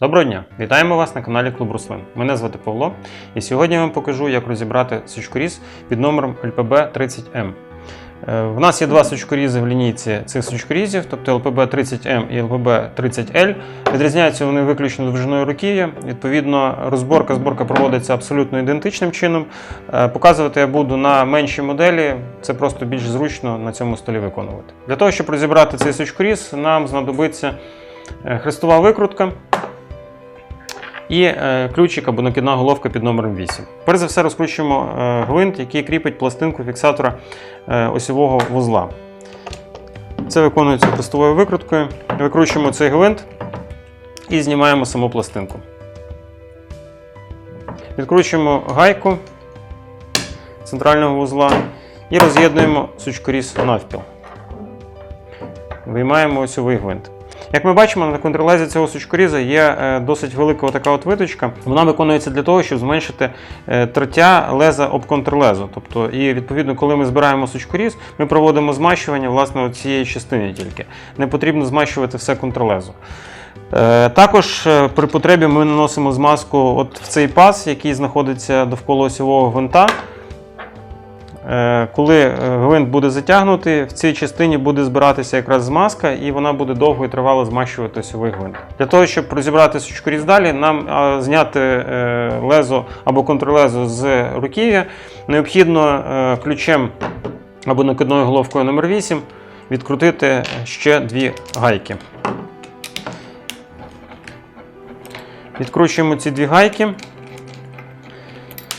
Доброго дня! Вітаємо вас на каналі Клуб Руслин. Мене звати Павло, і сьогодні я вам покажу, як розібрати сучкоріз під номером LPB 30M. Е, В нас є два сучкорізи в лінійці цих сучкорізів, тобто LPB 30M і LPB 30L. Відрізняються вони виключно довжиною руків'я. Відповідно, розборка, зборка проводиться абсолютно ідентичним чином. Е, Показувати я буду на меншій моделі, це просто більш зручно на цьому столі виконувати. Для того, щоб розібрати цей сучкоріз, нам знадобиться е, хрестова викрутка і е, ключик або накидна головка під номером 8. Перш за все розкручуємо е, гвинт, який кріпить пластинку фіксатора е, осьового вузла. Це виконується хрестовою викруткою. Викручуємо цей гвинт і знімаємо саму пластинку. Відкручуємо гайку центрального вузла і роз'єднуємо сучкоріз навпіл. Виймаємо осьовий гвинт. Як ми бачимо, на контролезі цього сучкоріза є е, досить велика така от виточка. Вона виконується для того, щоб зменшити е, тертя леза об контрлезу. Тобто, і відповідно, коли ми збираємо сучкоріз, ми проводимо змащування власне цієї частини тільки. Не потрібно змащувати все контрлезо. Е, Також при потребі ми наносимо змазку от в цей паз, який знаходиться довкола осьового гвинта. Е, Коли е, гвинт буде затягнутий, в цій частині буде збиратися якраз змазка, і вона буде довго і тривало змащувати осьовий гвинт. Для того, щоб розібрати сучкоріз далі, нам зняти е, лезо або контрлезо з руків'я, необхідно ключем або накидною головкою номер 8 відкрутити ще дві гайки. Відкручуємо ці дві гайки.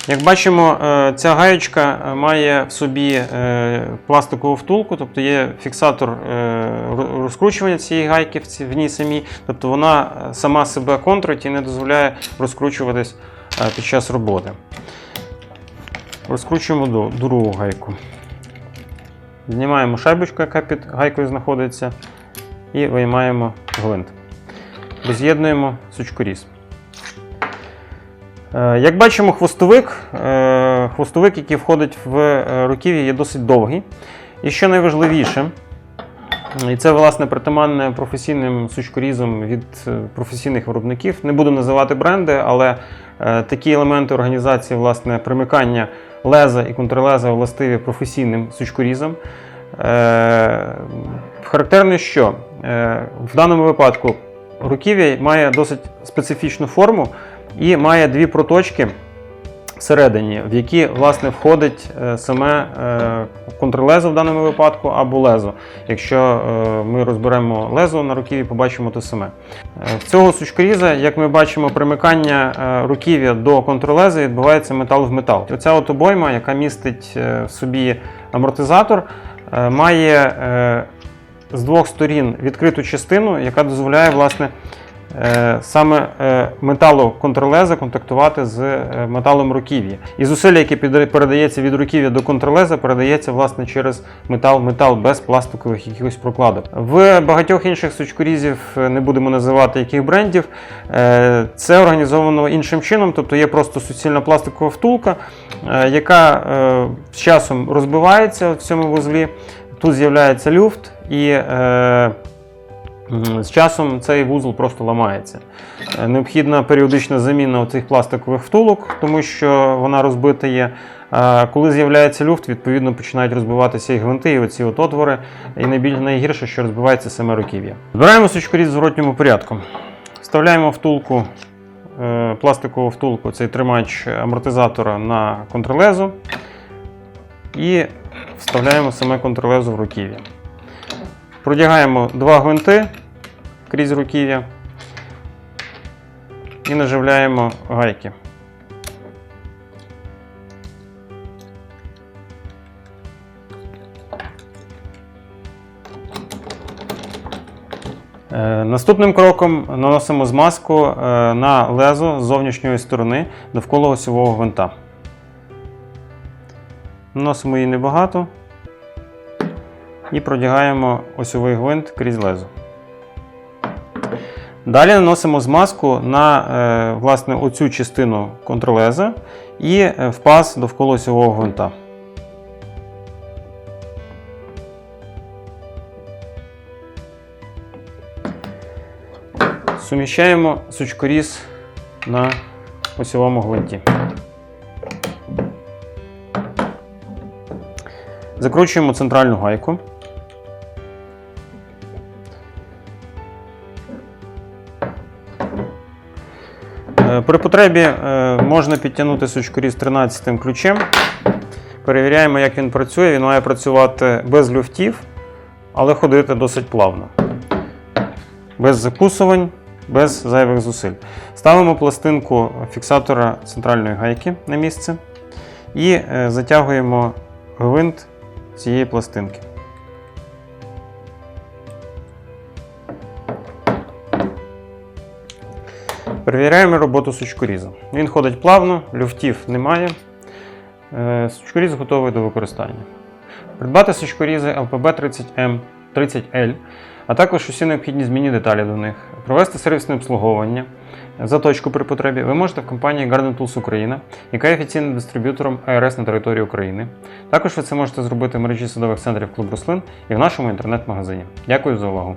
Як бачимо, е, ця гаєчка е, має в собі е, пластикову втулку, тобто є фіксатор розкручування цієї гайки в ній самій, тобто вона сама себе контрить і не дозволяє розкручуватись під час роботи. Розкручуємо другу гайку. Знімаємо шайбочку, яка під гайкою знаходиться, і виймаємо гвинт. Роз'єднуємо сучкоріз. Е, Як бачимо, хвостовик, е, хвостовик, який входить в е, руків'я, є досить довгий. І що найважливіше, і це власне притаманне професійним сучкорізом від професійних виробників. Не буду називати бренди, але такі елементи організації, власне, примикання леза і контрлеза властиві професійним сучкорізам. Е, Характерно, що в даному випадку руків'я має досить специфічну форму і має дві проточки всередині, в які власне входить е, саме е, контрлезо в даному випадку або лезо. Якщо е, ми розберемо лезо на руків'ї, побачимо те саме. В цього сучкоріза, як ми бачимо, примикання руків'я до контрлеза відбувається метал в метал. Оця от обойма, яка містить в собі амортизатор, має з двох сторін відкриту частину, яка дозволяє власне саме е, металу контрлеза контактувати з е, металом руків'я. І зусилля, яке передається від руків'я до контрлеза, передається власне через метал-метал без пластикових якихось прокладок. В багатьох інших сучкорізів е, не будемо називати яких брендів. е, Це організовано іншим чином, тобто є просто суцільна пластикова втулка, е, яка е, з часом розбивається в цьому вузлі. Тут з'являється люфт, і е, з часом цей вузол просто ламається. Е, Необхідна періодична заміна цих пластикових втулок, тому що вона розбита є. А коли з'являється люфт, відповідно починають розбиватися і гвинти, і оці от отвори. І найбільш найгірше, що розбивається саме руків'я. Збираємо сучкоріз в зворотньому порядку. Вставляємо втулку, е, пластикову втулку, цей тримач амортизатора на контрлезу. І вставляємо саме контролезу в руків'я. Продягаємо два гвинти крізь руків'я і наживляємо гайки. Е, Наступним кроком наносимо змазку е, на лезо з зовнішньої сторони довкола осьового гвинта. Наносимо її небагато і продягаємо осьовий гвинт крізь лезо. Далі наносимо змазку на е, власне, оцю частину контролеза і е, в паз довкола осьового гвинта. Суміщаємо сучкоріз на осьовому гвинті. Закручуємо центральну гайку. При потребі е, можна підтягнути сучкоріз 13 ключем. Перевіряємо, як він працює. Він має працювати без люфтів, але ходити досить плавно. Без закусувань, без зайвих зусиль. Ставимо пластинку фіксатора центральної гайки на місце і е, затягуємо гвинт цієї пластинки. Перевіряємо роботу сучкоріза. Він ходить плавно, люфтів немає. Е, Сучкоріз готовий до використання. Придбати сучкорізи LPB 30M 30L, а також усі необхідні змінні деталі до них, провести сервісне обслуговування, заточку при потребі ви можете в компанії Garden Tools Україна, яка є офіційним дистриб'ютором ARS на території України. Також ви це можете зробити в мережі садових центрів Клуб Рослин і в нашому інтернет-магазині. Дякую за увагу!